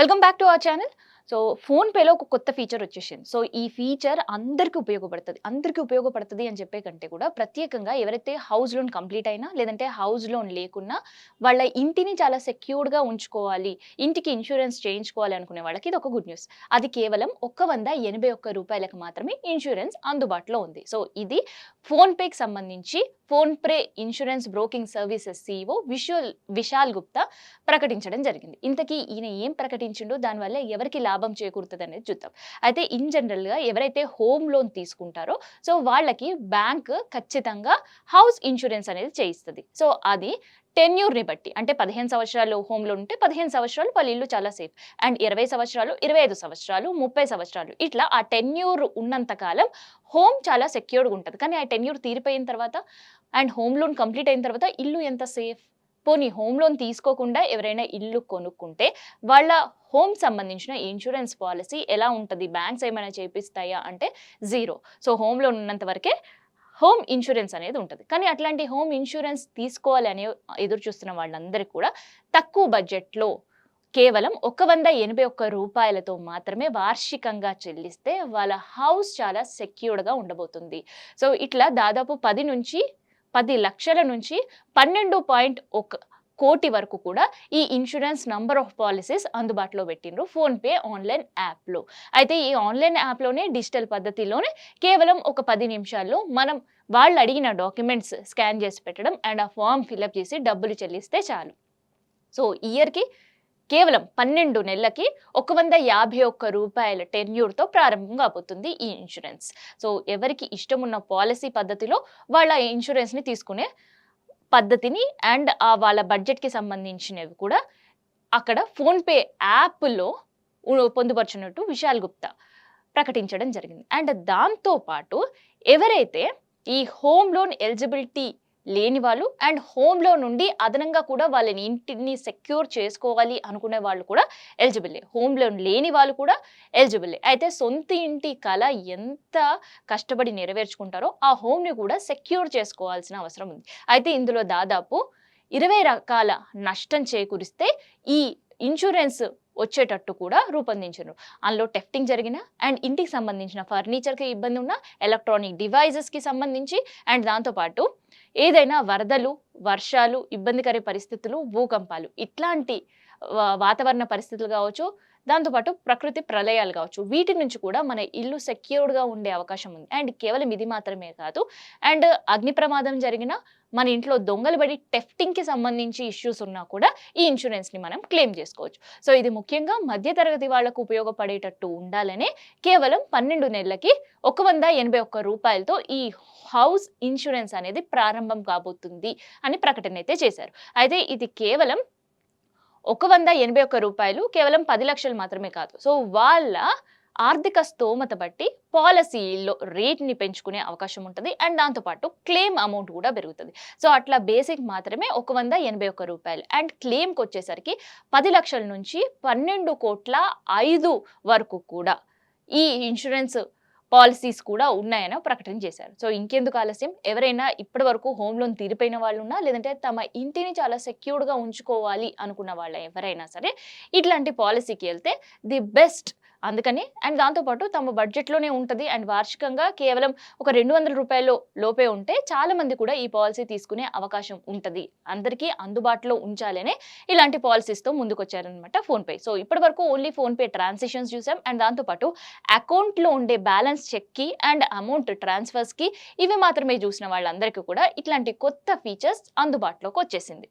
Welcome back to our channel so ఫోన్పేలో ఒక కొత్త ఫీచర్ వచ్చేసింది. సో ఈ ఫీచర్ అందరికీ ఉపయోగపడుతుంది. అందరికీ ఉపయోగపడుతుంది అని చెప్పే కంటే కూడా ప్రత్యేకంగా ఎవరైతే హౌస్ లోన్ కంప్లీట్ అయినా లేదంటే హౌస్ లోన్ లేకున్నా వాళ్ళ ఇంటిని చాలా సెక్యూర్డ్గా ఉంచుకోవాలి. ఇంటికి ఇన్సూరెన్స్ చేయించుకోవాలి అనుకునే వాళ్ళకి ఇది ఒక గుడ్ న్యూస్ అది కేవలం ఒక్క వంద ఎనభై ఒక్క రూపాయలకు మాత్రమే ఇన్సూరెన్స్ అందుబాటులో ఉంది. సో ఇది ఫోన్పేకి సంబంధించి PhonePe insurance broking services CEO Vishal Vishal Gupta ప్రకటించడం జరిగింది. ఇంతకీ ఈయన ఏం ప్రకటించిండో దానివల్ల ఎవరికి లాభం చేకూరుతుంది అనేది చూద్దాం. అయితే ఇన్ జనరల్గా ఎవరైతే హోమ్ లోన్ తీసుకుంటారో సో వాళ్ళకి బ్యాంక్ ఖచ్చితంగా హౌస్ ఇన్సూరెన్స్ అనేది చేయిస్తుంది. సో అది టెన్యూర్ని బట్టి అంటే పదిహేను సంవత్సరాలు హోమ్ లోన్ ఉంటే పదిహేను సంవత్సరాలు వాళ్ళ ఇల్లు చాలా సేఫ్. అండ్ ఇరవై సంవత్సరాలు ఇరవై ఐదు సంవత్సరాలు ముప్పై సంవత్సరాలు ఇట్లా ఆ టెన్యూర్ ఉన్నంత కాలం హోమ్ చాలా సెక్యూర్డ్గా ఉంటుంది. కానీ ఆ టెన్యూర్ తీరిపోయిన తర్వాత అండ్ హోమ్ లోన్ కంప్లీట్ అయిన తర్వాత ఇల్లు ఎంత సేఫ్? పోనీ హోమ్ లోన్ తీసుకోకుండా ఎవరైనా ఇల్లు కొనుక్కుంటే వాళ్ళ హోమ్ సంబంధించిన ఇన్సూరెన్స్ పాలసీ ఎలా ఉంటుంది? బ్యాంక్స్ ఏమైనా చేపిస్తాయా అంటే జీరో. సో హోమ్ లోన్ ఉన్నంత వరకే హోమ్ ఇన్సూరెన్స్ అనేది ఉంటుంది. కానీ అట్లాంటి హోమ్ ఇన్సూరెన్స్ తీసుకోవాలి అనే ఎదురు చూస్తున్న వాళ్ళందరికీ కూడా తక్కువ బడ్జెట్లో కేవలం ఒక వంద ఎనభై ఒక్క రూపాయలతో మాత్రమే వార్షికంగా చెల్లిస్తే వాళ్ళ హౌస్ చాలా సెక్యూర్డ్గా ఉండబోతుంది. సో ఇట్లా దాదాపు పది నుంచి పది లక్షల నుంచి పన్నెండు పాయింట్ ఒక కోటి వరకు కూడా ఈ ఇన్సూరెన్స్ నంబర్ ఆఫ్ పాలసీస్ అందుబాటులో పెట్టిండ్రు ఫోన్పే ఆన్లైన్ యాప్లో. అయితే ఈ ఆన్లైన్ యాప్లోనే డిజిటల్ పద్ధతిలోనే కేవలం ఒక పది నిమిషాల్లో మనం వాళ్ళు అడిగిన డాక్యుమెంట్స్ స్కాన్ చేసి పెట్టడం అండ్ ఆ ఫామ్ ఫిల్అప్ చేసి డబ్బులు చెల్లిస్తే చాలు. సో ఇయర్కి కేవలం పన్నెండు నెలలకి ఒక వంద యాభై ఒక్క రూపాయల టెన్యూర్తో ప్రారంభం కాబోతుంది ఈ ఇన్సూరెన్స్. సో ఎవరికి ఇష్టం ఉన్న పాలసీ పద్ధతిలో వాళ్ళ ఇన్సూరెన్స్ని తీసుకునే పద్ధతిని అండ్ ఆ వాళ్ళ బడ్జెట్కి సంబంధించినవి కూడా అక్కడ ఫోన్పే యాప్లో పొందుపరచినట్టు విశాల్ గుప్తా ప్రకటించడం జరిగింది. అండ్ దాంతోపాటు ఎవరైతే ఈ హోమ్ లోన్ ఎలిజిబిలిటీ లేని వాళ్ళు అండ్ హోమ్లో నుండి అదనంగా కూడా వాళ్ళని ఇంటిని సెక్యూర్ చేసుకోవాలి అనుకునే వాళ్ళు కూడా ఎలిజిబుల్లే హోమ్ లోన్ లేని వాళ్ళు కూడా ఎలిజిబుల్లే అయితే సొంత ఇంటి కళ ఎంత కష్టపడి నెరవేర్చుకుంటారో ఆ హోమ్ని కూడా సెక్యూర్ చేసుకోవాల్సిన అవసరం ఉంది. అయితే ఇందులో దాదాపు ఇరవై రకాల నష్టం చేకూరిస్తే ఈ ఇన్సూరెన్స్ వచ్చేటట్టు కూడా రూపొందించారు. అందులో టెఫ్టింగ్ జరిగిన అండ్ ఇంటికి సంబంధించిన ఫర్నిచర్కి ఇబ్బంది ఉన్న ఎలక్ట్రానిక్ డివైజెస్కి సంబంధించి అండ్ దాంతోపాటు ఏదైనా వరదలు వర్షాలు ఇబ్బందికర పరిస్థితులు భూకంపాలు ఇట్లాంటి వాతావరణ పరిస్థితులు కావచ్చు దాంతోపాటు ప్రకృతి ప్రళయాలు కావచ్చు. వీటి నుంచి కూడా మన ఇల్లు సెక్యూర్డ్గా ఉండే అవకాశం ఉంది. అండ్ కేవలం ఇది మాత్రమే కాదు. అండ్ అగ్ని ప్రమాదం జరిగిన మన ఇంట్లో దొంగలు పడి టెఫ్టింగ్కి సంబంధించి ఇష్యూస్ ఉన్నా కూడా ఈ ఇన్సూరెన్స్ని మనం క్లెయిమ్ చేసుకోవచ్చు. సో ఇది ముఖ్యంగా మధ్యతరగతి వాళ్ళకు ఉపయోగపడేటట్టు ఉండాలనే కేవలం పన్నెండు నెలలకి ఒక వంద ఎనభై ఒక్క రూపాయలతో ఈ హౌస్ ఇన్సూరెన్స్ అనేది ప్రారంభం కాబోతుంది అని ప్రకటన అయితే చేశారు. అయితే ఇది కేవలం ఒక వంద ఎనభై ఒక్క రూపాయలు కేవలం పది లక్షలు మాత్రమే కాదు. సో వాళ్ళ ఆర్థిక స్తోమత బట్టి పాలసీలో రేట్ని పెంచుకునే అవకాశం ఉంటుంది. అండ్ దాంతోపాటు క్లెయిమ్ అమౌంట్ కూడా పెరుగుతుంది. సో అట్లా బేసిక్ మాత్రమే ఒక వంద ఎనభై ఒక్క రూపాయలు. అండ్ క్లెయిమ్కి వచ్చేసరికి పది లక్షల నుంచి పన్నెండు కోట్ల ఐదు వరకు కూడా ఈ ఇన్సూరెన్స్ పాలసీస్ కూడా ఉన్నాయని ప్రకటన చేశారు. సో ఇంకెందుకు ఆలస్యం? ఎవరైనా ఇప్పటి వరకు హోమ్ లోన్ తీరిపోయిన వాళ్ళు ఉన్నా లేదంటే తమ ఇంటిని చాలా సెక్యూర్డ్గా ఉంచుకోవాలి అనుకున్న వాళ్ళ ఎవరైనా సరే ఇట్లాంటి పాలసీకి వెళ్తే ది బెస్ట్ అందుకని అండ్ దాంతోపాటు తమ బడ్జెట్లోనే ఉంటుంది. అండ్ వార్షికంగా కేవలం ఒక రెండు వందల రూపాయలు లోపే ఉంటే చాలా మంది కూడా ఈ పాలసీ తీసుకునే అవకాశం ఉంటుంది. అందరికీ అందుబాటులో ఉంచాలనే ఇలాంటి పాలసీస్తో ముందుకొచ్చారనమాట ఫోన్పే. సో ఇప్పటి వరకు ఓన్లీ ఫోన్పే ట్రాన్సాక్షన్స్ చూసాం. అండ్ దాంతోపాటు అకౌంట్లో ఉండే బ్యాలెన్స్ చెక్కి అండ్ అమౌంట్ ట్రాన్స్ఫర్స్కి ఇవి మాత్రమే చూసిన వాళ్ళందరికీ కూడా ఇట్లాంటి కొత్త ఫీచర్స్ అందుబాటులోకి వచ్చేసింది